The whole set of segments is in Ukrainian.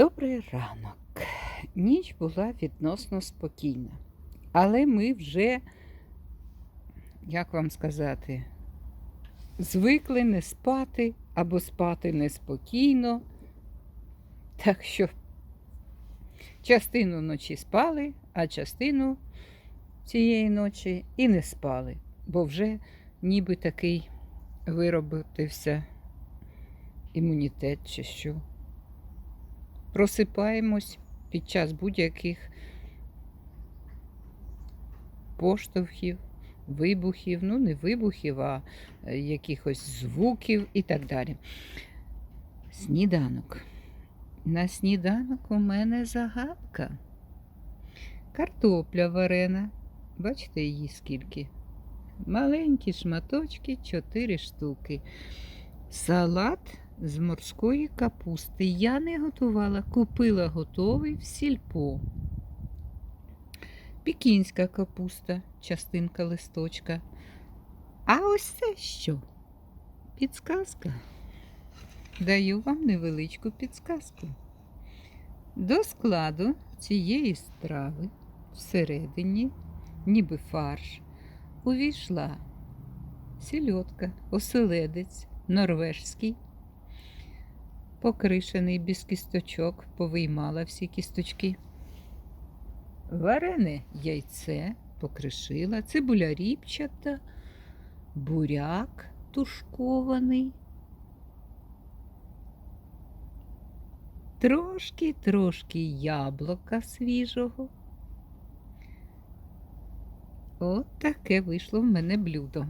Добрий ранок. Ніч була відносно спокійна, але ми вже, як вам сказати, звикли не спати або спати неспокійно. Так що частину ночі спали, а частину цієї ночі і не спали, бо вже ніби такий виробився імунітет чи що просипаємось під час будь-яких поштовхів, вибухів, ну не вибухів, а е, якихось звуків і так далі. Сніданок. На сніданок у мене загадка. Картопля варена. Бачите її скільки? Маленькі шматочки, 4 штуки. Салат з морської капусти. Я не готувала, купила готовий в сільпо. Пікінська капуста, частинка листочка. А ось це що? Підсказка. Даю вам невеличку підсказку. До складу цієї страви всередині, ніби фарш, увійшла сільотка, оселедець, норвежський, покришений без кісточок, повиймала всі кісточки. Варене яйце покришила, цибуля ріпчата, буряк тушкований. Трошки-трошки яблука свіжого. От таке вийшло в мене блюдо.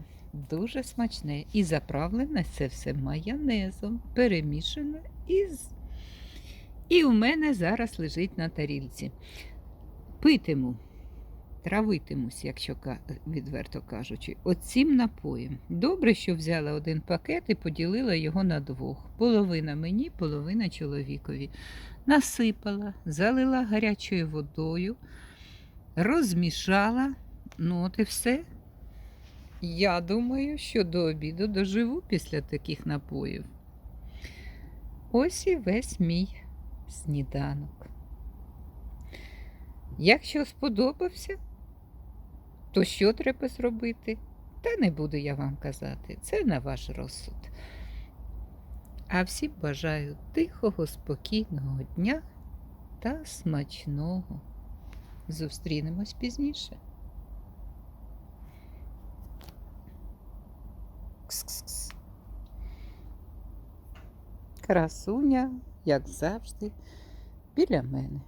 Дуже смачне. І заправлене це все майонезом, перемішане із. І у мене зараз лежить на тарілці. Питиму, травитимусь, якщо відверто кажучи, оцім напоєм. Добре, що взяла один пакет і поділила його на двох. Половина мені, половина чоловікові. Насипала, залила гарячою водою, розмішала. Ну, от і все. Я думаю, що до обіду доживу після таких напоїв. Ось і весь мій сніданок. Якщо сподобався, то що треба зробити? Та не буду я вам казати, це на ваш розсуд. А всім бажаю тихого, спокійного дня та смачного. Зустрінемось пізніше. Кс-кс-кс. Красуня, як завжди, біля мене.